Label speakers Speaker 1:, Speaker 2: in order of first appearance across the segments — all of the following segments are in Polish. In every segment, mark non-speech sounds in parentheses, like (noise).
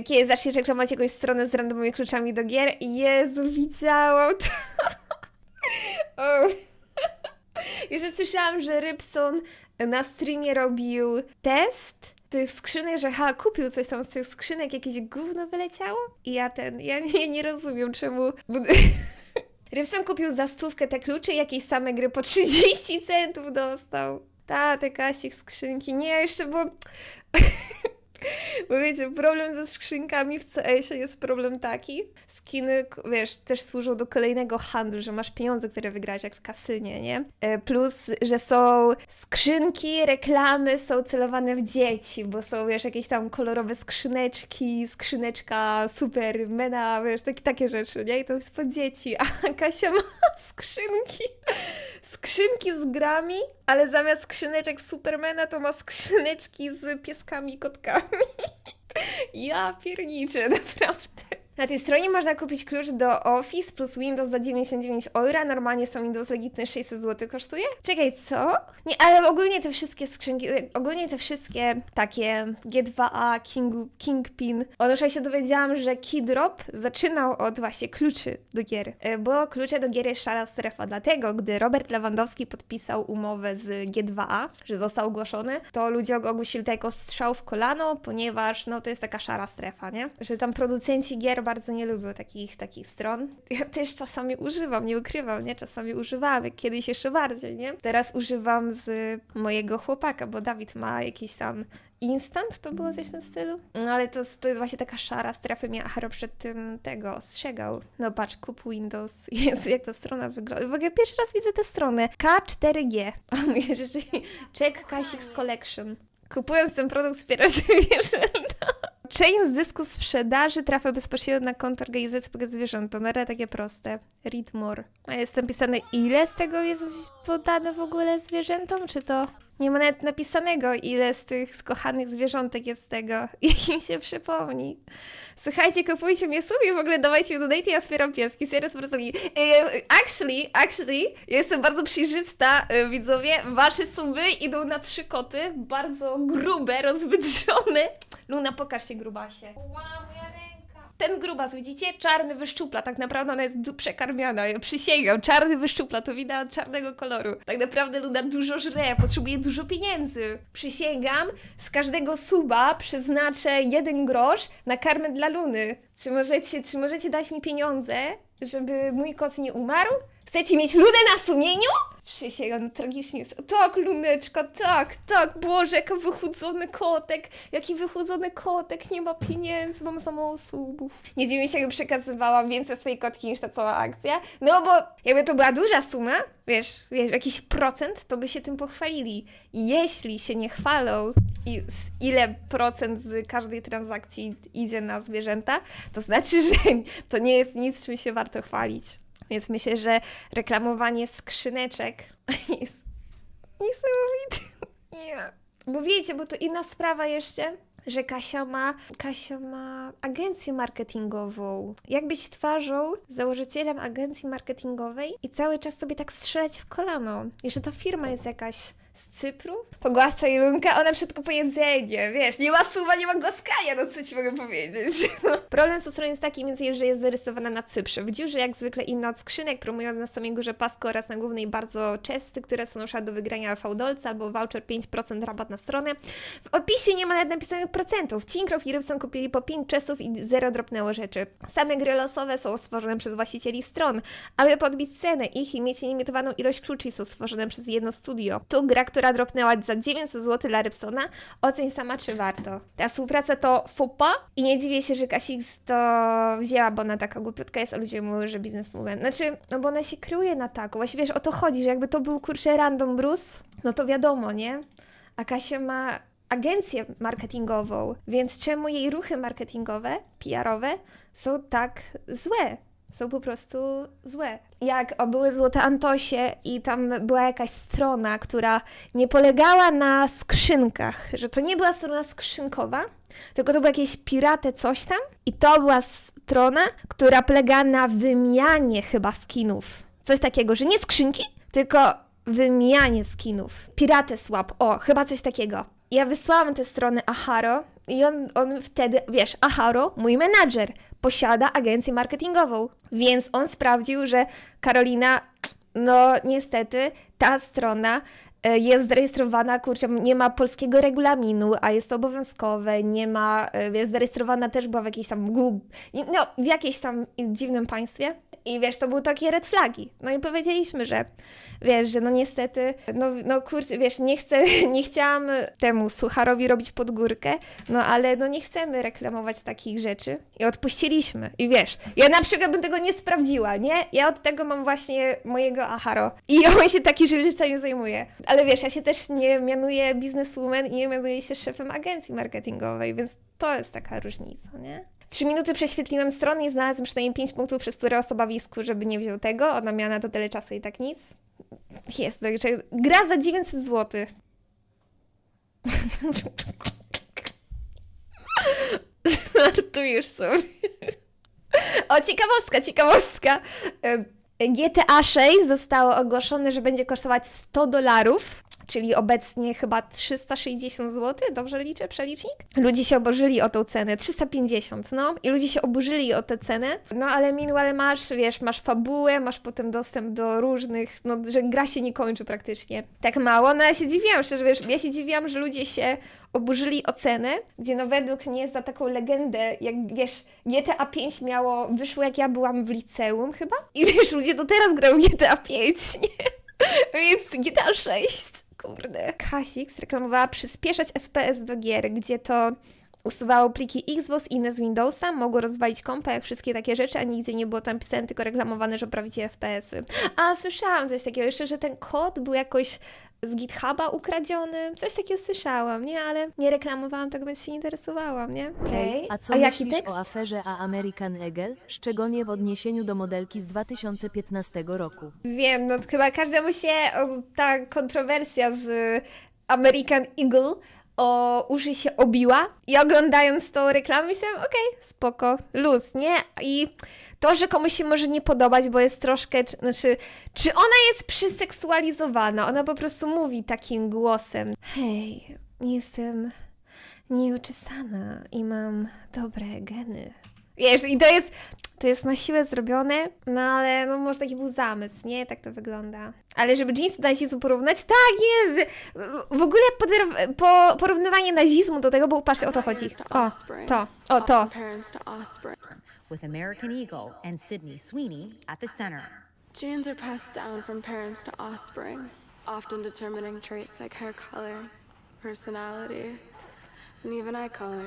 Speaker 1: kiedy zaczniesz reklamować jakąś stronę z randomowymi kluczami do gier. Jezu, widziałam to. (laughs) o. (laughs) Jeszcze słyszałam, że Rybson na streamie robił test tych skrzynek, że ha, kupił coś tam z tych skrzynek, jakieś gówno wyleciało. I ja ten, ja nie, nie rozumiem czemu... (laughs) Rybson kupił za stówkę te klucze jakieś same gry po 30 centów dostał. Ta, te kasik skrzynki. Nie, jeszcze bo... (laughs) Bo wiecie, problem ze skrzynkami w CS-ie jest problem taki. Skiny, wiesz, też służą do kolejnego handlu, że masz pieniądze, które wygrać, jak w kasynie, nie? E, Plus, że są skrzynki, reklamy są celowane w dzieci, bo są, wiesz, jakieś tam kolorowe skrzyneczki, skrzyneczka supermena, wiesz, takie, takie rzeczy, nie? I to jest pod dzieci, (laughs) a Kasia ma (laughs) skrzynki, skrzynki z grami, ale zamiast skrzyneczek Supermana to ma skrzyneczki z pieskami i kotkami. (laughs) Ja pierniczę, naprawdę. Na tej stronie można kupić klucz do Office plus Windows za 99 euro, normalnie są Windows legitny 600 zł kosztuje? Czekaj, co? Nie, ale ogólnie te wszystkie skrzynki, ogólnie te wszystkie takie G2A, King, Kingpin, o już ja się dowiedziałam, że Keydrop zaczynał od właśnie kluczy do gier, E, bo klucze do gier jest szara strefa, dlatego gdy Robert Lewandowski podpisał umowę z G2A, że został ogłoszony, to ludzie ogłosili to jako strzał w kolano, ponieważ no to jest taka szara strefa, nie? Że tam producenci gier bardzo nie lubią takich, takich stron. Ja też czasami używam, nie ukrywam, nie? Czasami używałam, jak kiedyś jeszcze bardziej, nie? Teraz używam z mojego chłopaka, bo Dawid ma jakiś tam Instant to było coś w stylu? No ale to, to jest właśnie taka szara strefa. Mnie Acharo przed tym tego ostrzegał. No patrz, kup Windows. (laughs) Jezu, jak ta strona wygląda. W ogóle pierwszy raz widzę tę stronę. K4G. (laughs) On że check Kasix Collection. Kupując ten produkt wspierasz zwierzęta. (laughs) Część zysku sprzedaży trafia bezpośrednio na konto organizacji zwierząt. To na razie takie proste. Read more. A jest napisane, ile z tego jest podane w ogóle zwierzętom? Czy to... Nie ma nawet napisanego, ile z tych skochanych zwierzątek jest z tego. (laughs) Jak im się przypomni. Słuchajcie, kupujcie mnie sobie w ogóle dawajcie mi donate, ja wspieram pieski. Serio, prostu. E, Actually, actually, jestem bardzo przejrzysta, e, widzowie. Wasze suby idą na trzy koty, bardzo grube, (laughs) rozwydrzone. Luna, pokaż się grubasie. Wow. Ten grubas, widzicie? Czarny wyszczupla, tak naprawdę ona jest przekarmiona. Ja przysięgam, czarny wyszczupla, to widać czarnego koloru. Tak naprawdę Luna dużo żre, potrzebuje dużo pieniędzy. Przysięgam, z każdego suba przeznaczę jeden grosz na karmę dla Luny. Czy możecie, czy możecie dać mi pieniądze, żeby mój kot nie umarł? Chcecie mieć Lunę na sumieniu? Przysięgam, no tragicznie jest. Tak, Luneczka, tak, tak, Boże, jaki wychudzony kotek, jaki wychudzony kotek, nie ma pieniędzy, mam za mało. Nie dziwię się, jakby przekazywałam więcej swojej kotki niż ta cała akcja, no bo jakby to była duża suma, wiesz, wiesz, jakiś procent, to by się tym pochwalili. Jeśli się nie chwalą i ile procent z każdej transakcji idzie na zwierzęta, to znaczy, (laughs) że to nie jest nic, czym się warto chwalić. Więc myślę, że reklamowanie skrzyneczek (laughs) jest niesamowite. Nie. Bo wiecie, bo to inna sprawa jeszcze, że Kasia ma, Kasia ma agencję marketingową. Jak być twarzą, założycielem agencji marketingowej i cały czas sobie tak strzelać w kolano. I że ta firma jest jakaś z Cypru? Pogłaskaj Lunka, ona przedkupuje jedzenie, wiesz, nie ma suwa, nie ma głaskania, no co ci mogę powiedzieć. (laughs) Problem z stroną jest taki, więc że jest zarysowana na Cyprze. W dziurze jak zwykle inna od skrzynek, promując na samej górze pasku oraz na głównej bardzo czesty, które są na do wygrania fałdolca albo voucher 5% rabat na stronę. W opisie nie ma nawet napisanych procentów. Cinkrow i Rybson kupili po 5 czesów i zero dropnęło rzeczy. Same gry losowe są stworzone przez właścicieli stron, aby podbić cenę ich i mieć limitowaną ilość kluczy są stworzone przez jedno studio. Tu gra, która dropnęła za 900 zł dla Rybsona, oceń sama czy warto. Ta współpraca to fupa i nie dziwię się, że Kasix to wzięła, bo ona taka głupiutka jest, a ludzie mówią, że bizneswoman. Znaczy, no bo ona się kryje na taką. Właśnie wiesz, o to chodzi, że jakby to był kurczę random Bruce, no to wiadomo, nie? A Kasia ma agencję marketingową, więc czemu jej ruchy marketingowe, PR-owe są tak złe? Są po prostu złe. Jak były Złote Antosie i tam była jakaś strona, która nie polegała na skrzynkach, że to nie była strona skrzynkowa, tylko to były jakieś pirate coś tam i to była strona, która polegała na wymianie chyba skinów. Coś takiego, że nie skrzynki, tylko wymianie skinów. Pirate Swap, o, chyba coś takiego. Ja wysłałam tę stronę Aharo i on, on wtedy, wiesz, Aharo, mój menadżer, posiada agencję marketingową. Więc on sprawdził, że Karolina, no niestety, ta strona jest zarejestrowana, kurczę, nie ma polskiego regulaminu, a jest obowiązkowe, nie ma, e, wiesz, zarejestrowana też była w jakiejś tam, Gub- no, w jakiejś tam dziwnym państwie. I wiesz, to były takie red flagi. No i powiedzieliśmy, że wiesz, że no niestety, no, no kurczę, wiesz, nie chcę, (laughs) nie chciałam temu Sucharowi robić pod górkę, no ale no nie chcemy reklamować takich rzeczy. I odpuściliśmy. I wiesz, ja na przykład bym tego nie sprawdziła, nie? Ja od tego mam właśnie mojego Aharo. I on się taki rzeczami zajmuje. Ale wiesz, ja się też nie mianuję bizneswoman i nie mianuję się szefem agencji marketingowej, więc to jest taka różnica, nie? Trzy minuty prześwietliłem stronę i znalazłem przynajmniej pięć punktów, przez które osoba w isku, żeby nie wziął tego. Ona miała na to tyle czasu i tak nic. Jest. Gra za 900 zł. (laughs) Żartujesz sobie. O, ciekawostka, ciekawostka. GTA 6 zostało ogłoszone, że będzie kosztować 100 dolarów, czyli obecnie chyba 360 zł, dobrze liczę, przelicznik? Ludzie się oburzyli o tą cenę, 350, no, i ludzie się oburzyli o tę cenę, no ale meanwhile masz, wiesz, masz fabułę, masz potem dostęp do różnych, no, że gra się nie kończy praktycznie. Tak mało, no ja się dziwiłam, szczerze, wiesz, ja się dziwiłam, że ludzie się oburzyli o cenę, gdzie no według mnie za taką legendę, jak wiesz, GTA 5 miało, wyszło jak ja byłam w liceum chyba i wiesz, ludzie do teraz grają GTA 5, nie? (laughs) Więc GTA 6, kurde. Kasik reklamowała przyspieszać FPS do gier, gdzie to usuwało pliki Xbox i inne z Windowsa, mogło rozwalić kompa, jak wszystkie takie rzeczy, a nigdzie nie było tam pisane, tylko reklamowane, że prawicie FPS-y. A, słyszałam coś takiego, jeszcze, że ten kod był jakoś z GitHuba ukradziony, coś takiego słyszałam, nie? Ale nie reklamowałam tego, więc się nie interesowałam, nie? Okej.
Speaker 2: A co
Speaker 1: jaki
Speaker 2: myślisz
Speaker 1: tekst?
Speaker 2: o aferze A American Eagle, szczególnie w odniesieniu do modelki z 2015 roku?
Speaker 1: Wiem, no chyba każdemu się o, ta kontrowersja z American Eagle o uszy się obiła i oglądając tą reklamę myślałam, okej, spoko, luz, nie? I to, że komuś się może nie podobać, bo jest troszkę, czy, znaczy, czy ona jest przyseksualizowana? Ona po prostu mówi takim głosem, hej, jestem nieuczesana i mam dobre geny. Wiesz, i to jest, to jest na siłę zrobione, no ale no może taki był zamysł, nie? Tak to wygląda. Ale żeby jeansy do nazizmu porównać, tak, nie, w, w ogóle poder- po, porównywanie nazizmu do tego, bo patrz, o to chodzi. O, to, o to.
Speaker 3: With American Eagle and Sydney Sweeney at the center.
Speaker 4: Genes are passed down from parents to offspring, often determining traits like hair color, personality, and even eye color.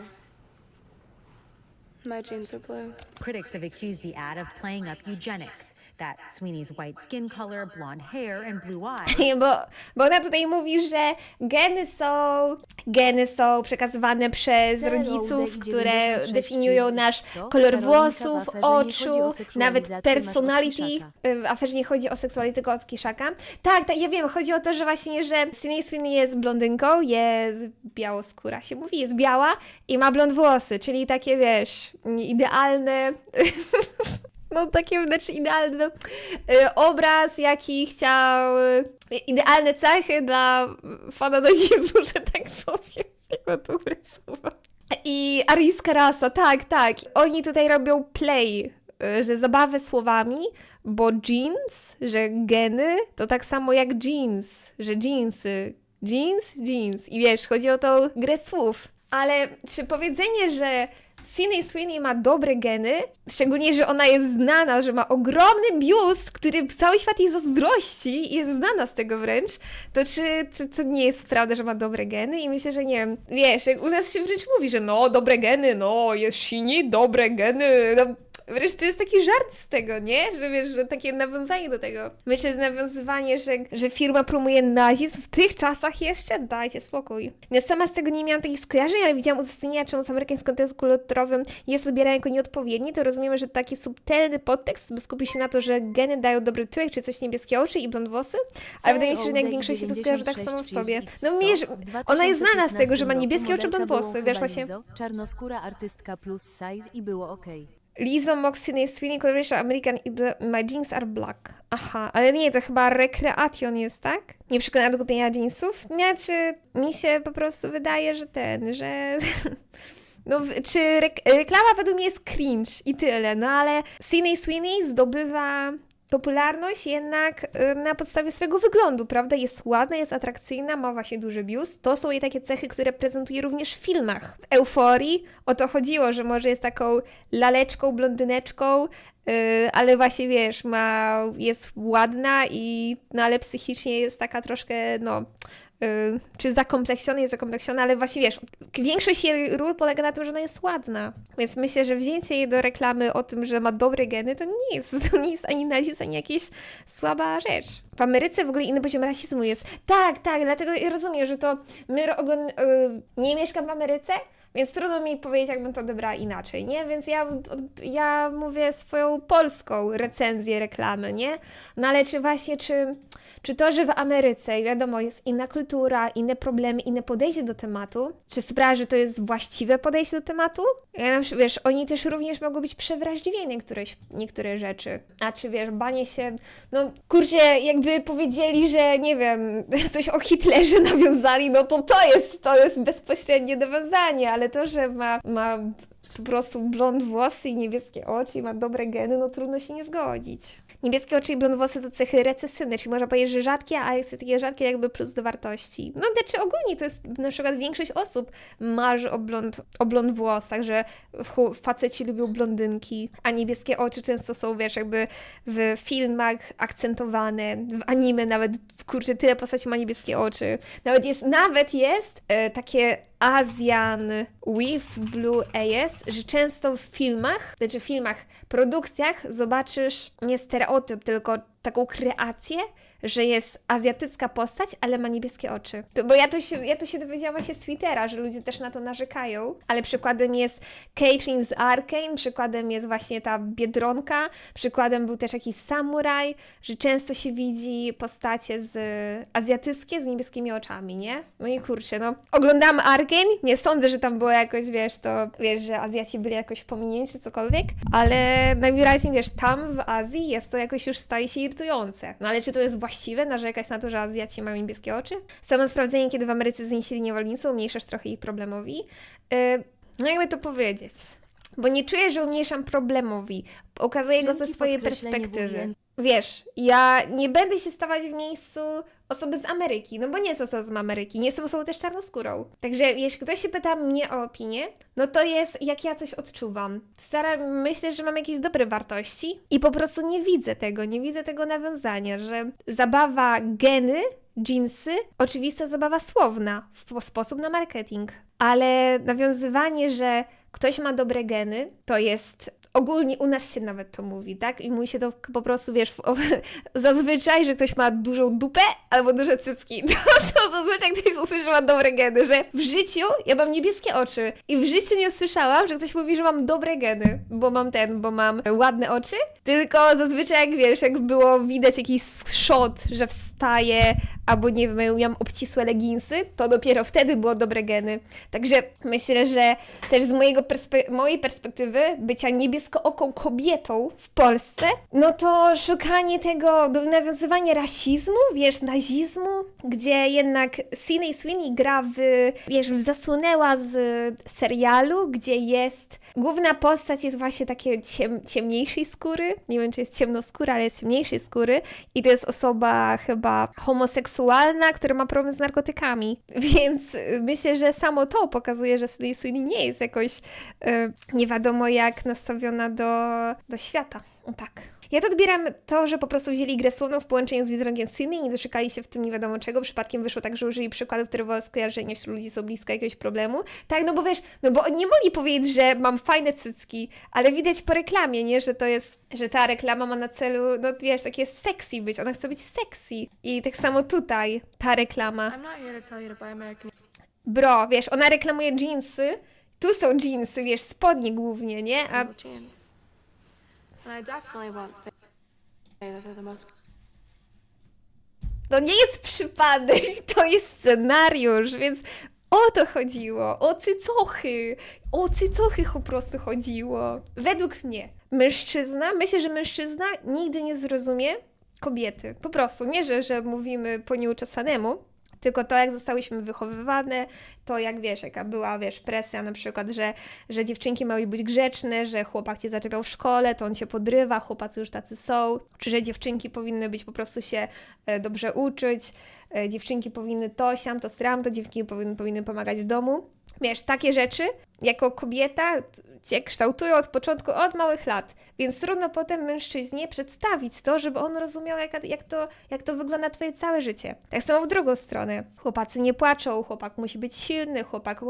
Speaker 4: My jeans are blue.
Speaker 3: Critics have accused the ad of playing up eugenics, that Sweeney's white skin color, blonde hair, and blue eyes (laughs)
Speaker 1: Bo, bo ona tutaj mówi, że geny są, geny są przekazywane przez rodziców, które
Speaker 2: 96,
Speaker 1: definiują nasz kolor
Speaker 2: w
Speaker 1: włosów, oczu, nawet personality.
Speaker 2: Kiszaka.
Speaker 1: Y, W aferze nie chodzi o seksuality, tylko od Kiszaka. Tak, tak, ja wiem, chodzi o to, że właśnie, że Sydney Sweeney jest blondynką, jest białoskóra się mówi, jest biała i ma blond włosy, czyli takie, wiesz, idealne... (laughs) No takie znaczy idealny y, obraz, jaki chciał, y, idealne cechy dla fana nazizmu, że tak powiem, jak to rysował. I aryjska rasa, tak, tak. Oni tutaj robią play, y, że zabawę słowami, bo jeans, że geny, to tak samo jak jeans, że jeansy. Jeans, jeans. I wiesz, chodzi o tą grę słów. Ale czy powiedzenie, że Sydney Sweeney ma dobre geny, szczególnie, że ona jest znana, że ma ogromny biust, który cały świat jej zazdrości i jest znana z tego wręcz, to czy, czy to nie jest prawda, że ma dobre geny? I myślę, że nie wiem, wiesz, u nas się wręcz mówi, że no, dobre geny, no, jest silni, dobre geny, no, Wręcz to jest taki żart z tego, nie? Że wiesz, że takie nawiązanie do tego. Myślę, że nawiązywanie, że, że firma promuje nazizm w tych czasach jeszcze, dajcie spokój. Ja sama z tego nie miałam takich skojarzeń, ale widziałam uzasadnienia, czemu z amerykańskim kontekstu kulturowym jest odbierany jako nieodpowiedni, to rozumiemy, że taki subtelny podtekst by skupił się na to, że geny dają dobry tyłek, czy coś niebieskie oczy i blond włosy, ale wydaje mi się, że jak w większości to skojarzy tak samo w sobie. No wiesz, ona jest znana z tego, że ma niebieskie oczy, blond włosy, wiesz właśnie.
Speaker 2: Czarnoskóra artystka plus size i było ok.
Speaker 1: Lizzo Moxie Sweeney Collaboration American i the, My Jeans Are Black. Aha, ale nie, to chyba Recreation jest, tak? Nie przekonana do kupienia jeansów? Znaczy, mi się po prostu wydaje, że ten, że... (laughs) No, czy rek- reklama według mnie jest cringe i tyle, no ale Sydney Sweeney zdobywa popularność jednak y, na podstawie swojego wyglądu, prawda? Jest ładna, jest atrakcyjna, ma właśnie duży biust. To są jej takie cechy, które prezentuje również w filmach. W Euforii o to chodziło, że może jest taką laleczką, blondyneczką, ale właśnie wiesz, ma, jest ładna i no ale psychicznie jest taka troszkę, no y, czy zakompleksiona, jest zakompleksiona, ale właśnie wiesz, większość jej ról polega na tym, że ona jest ładna. Więc myślę, że wzięcie jej do reklamy o tym, że ma dobre geny, to nie jest, (laughs) to nie jest ani nazizm, ani jakaś słaba rzecz. W Ameryce w ogóle inny poziom rasizmu jest. Tak, tak, dlatego rozumiem, że to my ro- ogląd- y, nie mieszkam w Ameryce, więc trudno mi powiedzieć, jakbym to odebrała inaczej, nie? Więc ja, ja mówię swoją polską recenzję reklamy, nie? No ale czy właśnie, czy, czy to, że w Ameryce, wiadomo, jest inna kultura, inne problemy, inne podejście do tematu, czy sprawia, że to jest właściwe podejście do tematu? Ja wiesz, oni też również mogą być przewrażliwieni niektóreś, niektóre rzeczy. A czy wiesz, banie się, no kurczę, jakby powiedzieli, że nie wiem, (laughs) coś o Hitlerze nawiązali, no to to jest, to jest bezpośrednie nawiązanie, ale to, że ma, ma po prostu blond włosy i niebieskie oczy i ma dobre geny, no trudno się nie zgodzić. Niebieskie oczy i blond włosy to cechy recesyjne, czyli można powiedzieć, że rzadkie, a jest takie rzadkie jakby plus do wartości. No znaczy ogólnie to jest na przykład większość osób marzy o blond, o blond włosach, że faceci lubią blondynki, a niebieskie oczy często są, wiesz, jakby w filmach akcentowane, w anime nawet, kurczę, tyle postaci ma niebieskie oczy. Nawet jest, nawet jest e, takie Asian with Blue AS, że często w filmach, znaczy w filmach, produkcjach zobaczysz nie stereotyp, tylko taką kreację, że jest azjatycka postać, ale ma niebieskie oczy. To, bo ja to, się, ja to się dowiedziałam właśnie z Twittera, że ludzie też na to narzekają, ale przykładem jest Caitlyn z Arkane, przykładem jest właśnie ta Biedronka, przykładem był też jakiś samuraj, że często się widzi postacie z azjatyckie z niebieskimi oczami, nie? No i kurczę, no oglądałam Arkane, nie sądzę, że tam było jakoś, wiesz, to wiesz, że Azjaci byli jakoś pominięci czy cokolwiek, ale najwyraźniej, wiesz, tam w Azji jest to jakoś już staje się irytujące. No ale czy to jest właściwe, narzekać na to, że Azjaci mają niebieskie oczy? Samo sprawdzenie, kiedy w Ameryce znieśli niewolnictwo, umniejszasz trochę ich problemowi. Yy, no jakby to powiedzieć. Bo nie czuję, że umniejszam problemowi. Ukazuję go ze
Speaker 2: Dzięki
Speaker 1: swojej perspektywy. Wiesz, ja nie będę się stawać w miejscu osoby z Ameryki, no bo nie jest osobą z Ameryki, nie jestem osobą też czarnoskórą. Także jeśli ktoś się pyta mnie o opinię, no to jest jak ja coś odczuwam. Staram, myślę, że mam jakieś dobre wartości i po prostu nie widzę tego, nie widzę tego nawiązania, że zabawa geny, jeansy, oczywista zabawa słowna, w sposób na marketing, ale nawiązywanie, że ktoś ma dobre geny, to jest ogólnie u nas się nawet to mówi, tak? I mówi się to po prostu, wiesz, (laughs) zazwyczaj, że ktoś ma dużą dupę albo duże cycki. (laughs) To, to zazwyczaj ktoś usłyszy, ma dobre geny, że w życiu ja mam niebieskie oczy i w życiu nie usłyszałam, że ktoś mówi, że mam dobre geny, bo mam ten, bo mam ładne oczy, tylko zazwyczaj, jak wiesz, jak było widać jakiś shot, że wstaje, albo nie wiem, miałam obcisłe leginsy, to dopiero wtedy było dobre geny. Także myślę, że też z mojego perspe- mojej perspektywy bycia niebieskooką kobietą w Polsce, no to szukanie tego, nawiązywanie rasizmu, wiesz, nazizmu, gdzie jednak Sydney Sweeney gra w, wiesz, w zasłonęła z serialu, gdzie jest, główna postać jest właśnie takie ciem, ciemniejszej skóry, nie wiem, czy jest ciemnoskóra, ale jest ciemniejszej skóry. I to jest osoba chyba homoseksualna, która ma problem z narkotykami, (laughs) więc y, myślę, że samo to pokazuje, że Sydney Sweeney nie jest jakoś y, nie wiadomo jak nastawiona do, do świata. Tak. Ja to odbieram to, że po prostu wzięli grę słowną w połączeniu z wizerunkiem Sydney i nie doszukali się w tym nie wiadomo czego. Przypadkiem wyszło tak, że użyli przykładów, które wywołały skojarzenia wśród ludzi są blisko jakiegoś problemu. Tak, no bo wiesz, no bo nie mogli powiedzieć, że mam fajne cycki, ale widać po reklamie, nie, że to jest, że ta reklama ma na celu, no wiesz, takie sexy być, ona chce być sexy. I tak samo tutaj, ta reklama. Bro, wiesz, ona reklamuje jeansy, tu są jeansy, wiesz, spodnie głównie, nie? A
Speaker 4: Eagle jeans. And I definitely won't say that they're the most
Speaker 1: to nie jest przypadek, (laughs) to jest scenariusz, więc O to chodziło, o cycochy, o cycochy po prostu chodziło. Według mnie, mężczyzna, myślę, że mężczyzna nigdy nie zrozumie kobiety. Po prostu, nie, że, że mówimy po nieuczesanemu, tylko to, jak zostałyśmy wychowywane, to jak wiesz, jaka była, wiesz, presja na przykład, że, że dziewczynki mają być grzeczne, że chłopak cię zaczepiał w szkole, to on cię podrywa, chłopacy już tacy są, czy że dziewczynki powinny być po prostu się e, dobrze uczyć, e, dziewczynki powinny to, siam, to stram, to dziewczynki powinny, powinny pomagać w domu. Wiesz, takie rzeczy jako kobieta cię kształtują od początku, od małych lat, więc trudno potem mężczyźnie przedstawić to, żeby on rozumiał, jak, jak, to, jak to wygląda twoje całe życie. Tak samo w drugą stronę. Chłopacy nie płaczą, chłopak musi być silny, chłopak,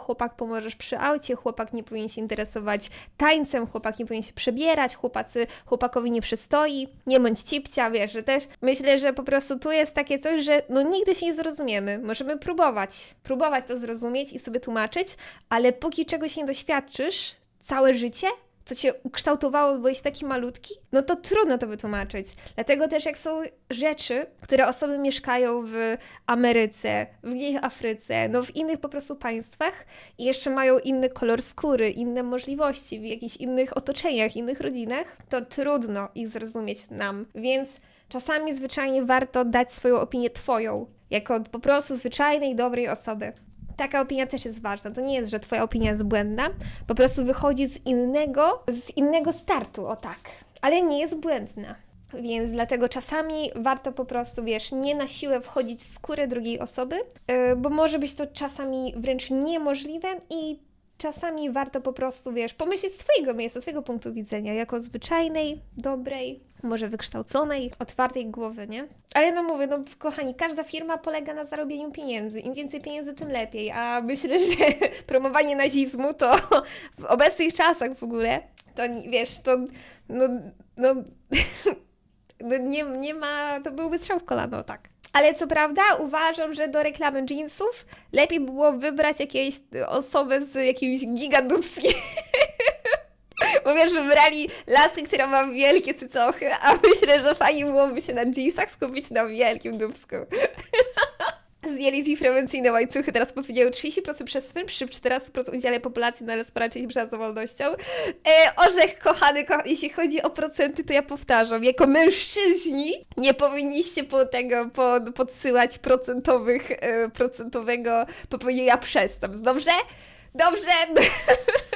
Speaker 1: chłopak pomożesz przy aucie, chłopak nie powinien się interesować tańcem, chłopak nie powinien się przebierać, chłopacy, chłopakowi nie przystoi, nie bądź cipcia, wiesz, że też myślę, że po prostu tu jest takie coś, że no nigdy się nie zrozumiemy. Możemy próbować, próbować to zrozumieć i sobie tłumaczyć, ale póki czegoś nie doświadczysz całe życie, co cię ukształtowało, bo byłeś taki malutki, no to trudno to wytłumaczyć. Dlatego też jak są rzeczy, które osoby mieszkają w Ameryce, w Afryce, no w innych po prostu państwach i jeszcze mają inny kolor skóry, inne możliwości w jakichś innych otoczeniach, innych rodzinach, to trudno ich zrozumieć nam. Więc czasami zwyczajnie warto dać swoją opinię twoją, jako po prostu zwyczajnej, dobrej osoby. Taka opinia też jest ważna. To nie jest, że twoja opinia jest błędna, po prostu wychodzi z innego, z innego startu, o tak. Ale nie jest błędna. Więc dlatego czasami warto po prostu, wiesz, nie na siłę wchodzić w skórę drugiej osoby, yy, bo może być to czasami wręcz niemożliwe i czasami warto po prostu, wiesz, pomyśleć z twojego miejsca, z twojego punktu widzenia, jako zwyczajnej, dobrej, może wykształconej, otwartej głowy, nie? Ale no mówię, no kochani, każda firma polega na zarobieniu pieniędzy. Im więcej pieniędzy, tym lepiej. A myślę, że (laughs) promowanie nazizmu to w obecnych czasach w ogóle, to wiesz, to no, no, (laughs) no nie, nie ma, to byłby strzał w kolano, tak. Ale co prawda uważam, że do reklamy jeansów lepiej było wybrać jakieś osobę z jakimś gigadubskim (laughs) bo wiesz, wybrali laskę, która ma wielkie cycochy, a myślę, że fajnie byłoby się na jeansach skupić na wielkim dubsku. (laughs) Zdjęli z nich łańcuchy, teraz powiedziały 30% przestępstw przy 14% udziale populacji, ale spora część przed wolnością. E, orzech, kochany, ko jeśli chodzi o procenty, to ja powtarzam, jako mężczyźni nie powinniście po tego po, podsyłać procentowych, e, procentowego popełnienia przestępstw, dobrze? Dobrze? (laughs)